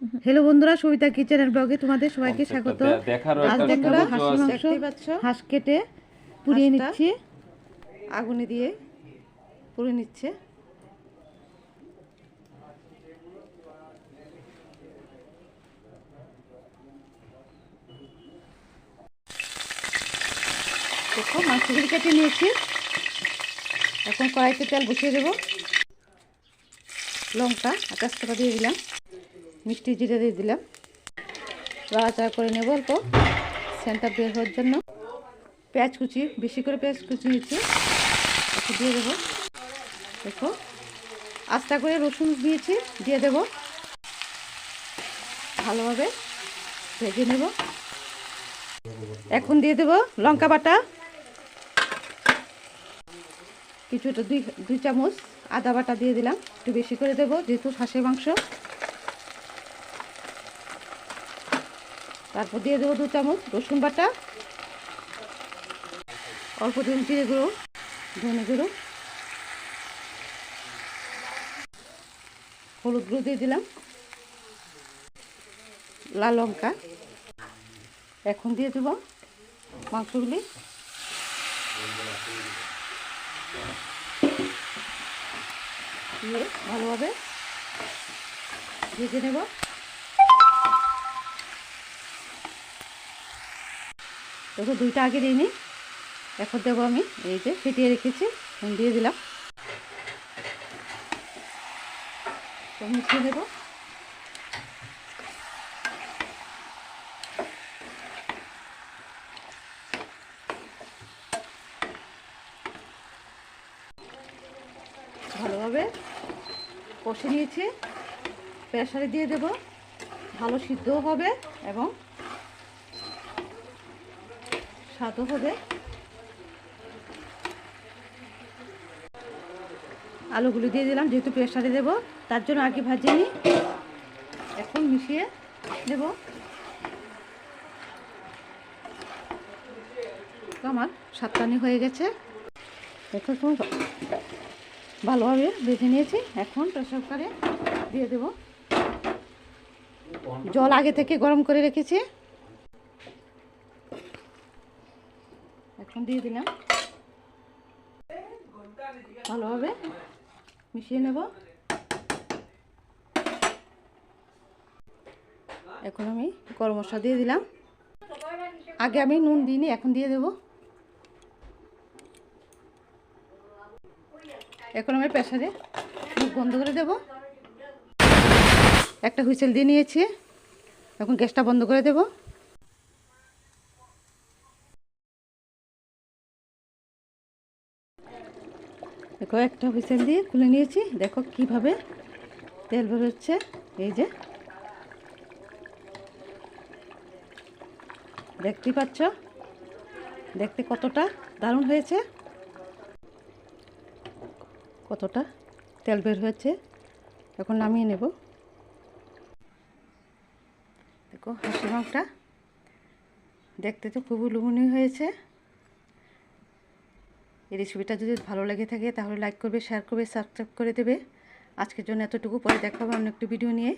Hello বন্ধুরা Sabita kitchen and ব্লগে তোমাদের সবাইকে স্বাগত। আজ একটা দেখো সৌন্দর্য মাংস হাঁস কেটে পুড়িয়ে। নিচ্ছি। আগুনে দিয়ে পুড়ে নিচ্ছে। দেখো মাংসগুলি কেটে নিয়েছি। এখন কড়াইতে তেল বসিয়ে দেবো। লঙ্কা আর তেজপাতা দিয়ে দিলাম। মিষ্টি জিরে দিয়ে দিলাম। লাড়াচাড়া করে নেব অল্প। সেন্টার বের হওয়ার জন্য। পেঁয়াজ কুচি, বেশি করে পেঁয়াজ কুচি নিচ্ছি। একটু দিয়ে দেবো। দেখো, আস্তা করে রসুন দিয়েছি, দিয়ে দেবো। ভালোভাবে ভেজে নেব। এখন দিয়ে দেবো লঙ্কা বাটা। কিছুটা দুই দুই চামচ আদা বাটা দিয়ে দিলাম। একটু বেশি করে দেবো, যেহেতু হাঁসের মাংস। তারপর দিয়ে দেবো দু চামচ রসুন বাটা। অল্প দিন জিরে গুঁড়ো, ধনে গুঁড়ো। হলুদ গুঁড়ো দিয়ে দিলাম। লাল লঙ্কা। এখন দিয়ে দেবো মাংসগুলি। ভালোভাবে ভেজে নেব। দেখো দুইটা আগে দিইনি এখন দেবো আমি এই যে ফেটিয়ে রেখেছি দিয়ে দিলাম। সব মিশিয়ে দেবো ভালোভাবে কষে নিয়েছি। প্রেসারে দিয়ে দেব। ভালো সিদ্ধও হবে এবং স্বাদও হবে। আলুগুলো দিয়ে দিলাম, যেহেতু প্রেসারে দেব, তার জন্য আগে ভাজিয়ে নিই। এখন মিশিয়ে দেব। আমার সাতটানি হয়ে গেছে। দেখো তো, ভালোভাবে ভেজে নিয়েছি। এখন প্রেসার কুকারে দিয়ে দেব। জল আগে থেকে গরম করে রেখেছি। এখন দিয়ে দিলাম। ভালোভাবে মিশিয়ে নেব। এখন আমি গরম মশলা দিয়ে দিলাম। আগে আমি নুন দিইনি, এখন দিয়ে দেবো। এখন আমি প্রেসারে মুখ বন্ধ করে দেব। একটা হুইসেল দিয়ে নিয়েছি। এখন গ্যাসটা বন্ধ করে দেব। দেখো একটা হুইসেল দিয়ে খুলে নিয়েছি। দেখো কীভাবে তেল বেরোচ্ছে এই যে। দেখতেই পাচ্ছ? দেখতে কতটা দারুণ হয়েছে। কতটা তেল বের হয়েছে। এখন নামিয়ে নেব। দেখো, হাঁসের মাংসটা দেখতে তো খুবই লুমনীয় হয়েছে। এই রেসিপিটা যদি ভালো লাগে থাকে তাহলে লাইক করবে শেয়ার করবে সাবস্ক্রাইব করে দেবে। আজকের জন্য এতটুকু। পরে দেখা হবে অন্য একটি ভিডিও নিয়ে।